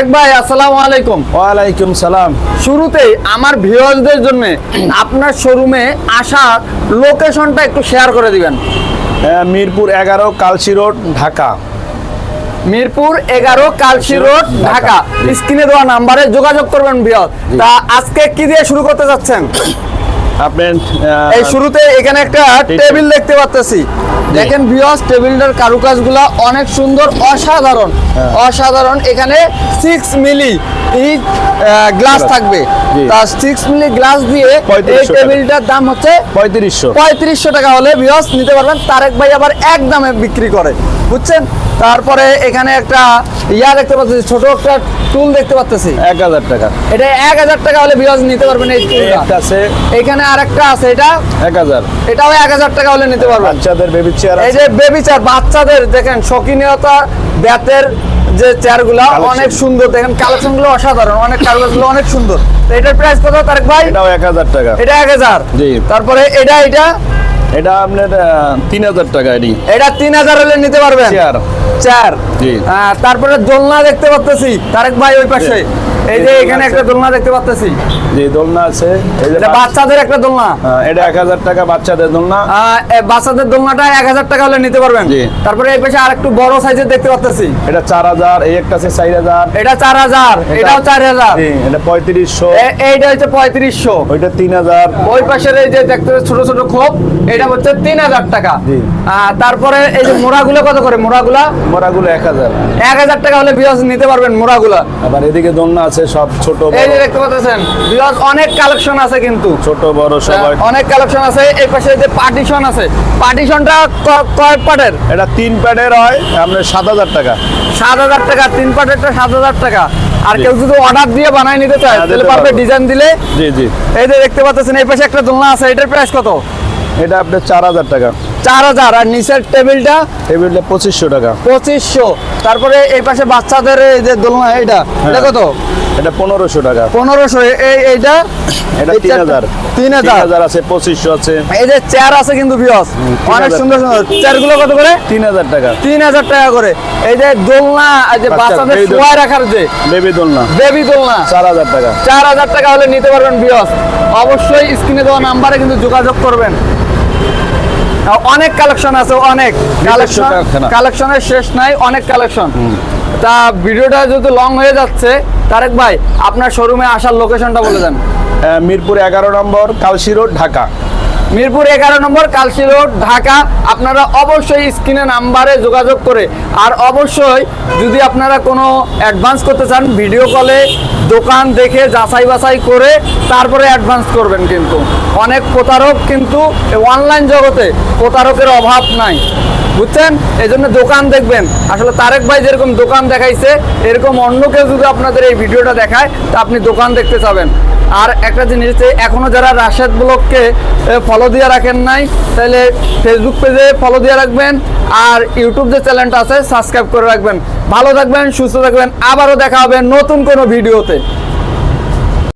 তারেক ভাই আসসালামু আলাইকুম। ওয়ালাইকুম সালাম। শুরুতেই আমার ভিউয়ারদের জন্য আপনার শোরুমে আসার লোকেশনটা একটু শেয়ার করে দিবেন। মিরপুর এগারো কালসি রোড ঢাকা। মিরপুর এগারো কালসি রোড ঢাকা। স্ক্রিনে দেওয়া নাম্বারে যোগাযোগ করবেন ভিউয়ার তা আজকে কি দিয়ে শুরু করতে যাচ্ছেন এই শুরুতে এখানে একটা টেবিল দেখতে পাচ্তেছি দেখেন ভিউয়ার্স টেবিলটার কারুকাজগুলো অনেক সুন্দর অসাধারণ। হ্যাঁ। অসাধারণ। এখানে সিক্স মিলি গ্লাস থাকবে। জি। তা সিক্স মিলি গ্লাস দিয়ে এই টেবিলটার দাম হচ্ছে পঁয়ত্রিশশো। পঁয়ত্রিশশো টাকা হলে ভিউয়ার্স নিতে পারবেন। তারেক ভাই আবার এক দামে বিক্রি করে। বুঝছেন? তারপরে এখানে একটা ইয়া দেখতে পাচ্ছি ছোট একটা টুল দেখতে পাচ্ছি এক হাজার টাকা। এটা এক হাজার টাকা হলে ভিউয়ার্স নিতে পারবেন এই টুলটা একটা আছে। এখানে আরেকটা আছে এটা? এক হাজার। এটাও এক হাজার টাকা হলে নিতে পারবেন। বাচ্চাদের বেবি চেয়ার এই যে বেবি চেয়ার বাচ্চাদের দেখেন শৌখিনীয়তা ব্যাতের যে চেয়ারগুলো. অনেক সুন্দর। দেখেন কালেকশনগুলো অসাধারণ। অনেক কাগজগুলো অনেক সুন্দর। তো এটার প্রাইস কত তারেক ভাই? এটাও এক হাজার টাকা। এটা এক হাজার। জি। তারপরে এটা এটা? এটা আপনার তিন হাজার টাকা এটি। এটা তিন হাজার হলে নিতে পারবেন? চার হ্যাঁ, তারপরে দোলনা দেখতে পাচ্তেছি তারেক ভাই ওই পাশে। এই যে এখানে একটা দোলনা দেখতে পাচ্তেছি যে দোলনা আছে। এটা বাচ্চাদের একটা দোলনা। হ্যাঁ, এটা এক হাজার টাকা বাচ্চাদের দোলনা। বাচ্চাদের দোলনাটা এক হাজার টাকা হলে নিতে পারবেন। জি। তারপরে এই পাশে আর একটু বড় সাইজের দেখতে পাচ্তেছি এটা চার হাজার এই একটা আছে চার হাজার। এটা চার হাজার এটাও চার হাজার। জি, এটা পঁয়ত্রিশশো। এ- এইটা হচ্ছে পঁয়ত্রিশশো। ওইটা তিন হাজার। ওই পাশের এই যে দেখতে ছোট ছোট খোপ এটা হচ্ছে তিন হাজার টাকা। তারপরে এই যে মোড়াগুলো কত করে? মোড়াগুলা? মোড়াগুলো এক হাজার। এক হাজার টাকা হলে বিরাজ নিতে পারবেন মোড়াগুলা। আবার এদিকে দোলনা আছে সব ছোট এই যে দেখতে পাচ্ছেন বিরাজ অনেক কালেকশন আছে কিন্তু। ছোট বড় সবাই। অনেক কালেকশন আছে। এই পাশে যে পার্টিশন আছে পার্টিশনটা কয় এটা তিন প্যাডের হয় আপনার সাত হাজার টাকা। সাত হাজার টাকা তিন সাত হাজার টাকা। আর কেউ যদি অর্ডার দিয়ে বানায় নিতে চায় হ্যাঁ, তাহলে পারবে ডিজাইন দিলে। জি জি। এই যে দেখতে পাচ্ছেন এই পাশে একটা দোলনা আছে এটার প্রাইস কত? এটা আপনার চার হাজার টাকা। চার হাজার আর নিচের টেবিলটা? টেবিলটা পঁচিশশো টাকা। পঁচিশশো। তারপরে এই পাশে বাচ্চাদের এই যে দোলনা এটা? এটা কত? এটা পনেরোশো টাকা। পনেরোশো এই এইটা? এটা তিন হাজার। তিন হাজার? আছে পঁচিশশো আছে। এই যে চেয়ার আছে কিন্তু বিয়স অনেক সুন্দর সুন্দর। চেয়ারগুলো কত করে? তিন হাজার টাকা। তিন হাজার টাকা করে। এই যে দোলনা যে বাচ্চাদের baby রাখার যে বেবি দোলনা। বেবি দোলনা। চার হাজার টাকা। চার হাজার টাকা হলে নিতে পারবেন বিয়স অবশ্যই স্ক্রিনে দেওয়া নাম্বারে কিন্তু যোগাযোগ করবেন। অনেক কালেকশন আছে অনেক। কালেকশন। কালেকশনের শেষ নাই অনেক কালেকশন তা ভিডিওটা যেহেতু লং হয়ে যাচ্ছে, তারেক ভাই, আপনার শোরুমে আসার লোকেশনটা বলে দেন। মিরপুর এগারো নম্বর কালসি রোড, ঢাকা। মিরপুর এগারো নম্বর কালসি রোড, ঢাকা। আপনারা অবশ্যই স্ক্রিনে নাম্বারে যোগাযোগ করে, আর অবশ্যই যদি আপনারা কোনো অ্যাডভান্স করতে চান ভিডিও কলে দোকান দেখে যাচাই বাছাই করে তারপরে অ্যাডভান্স করবেন কিন্তু। অনেক প্রতারক কিন্তু অনলাইন জগতে প্রতারকের অভাব নাই। বুঝছেন? এই জন্য দোকান দেখবেন। আসলে তারেক ভাই যেরকম দোকান দেখাইছে, এরকম অন্য কেউ যদি আপনাদের এই ভিডিওটা দেখায়, তা আপনি দোকান দেখতে যাবেন আর একটা জিনিস হচ্ছে, এখনও যারা রাশেদ ব্লগকে ফলো দিয়ে রাখেন নাই, তাহলে ফেসবুক পেজে ফলো দিয়ে রাখবেন আর ইউটিউব যে চ্যানেলটা আছে সাবস্ক্রাইব করে রাখবেন। ভালো থাকবেন, সুস্থ থাকবেন, আবারও দেখা হবে নতুন কোনো ভিডিওতে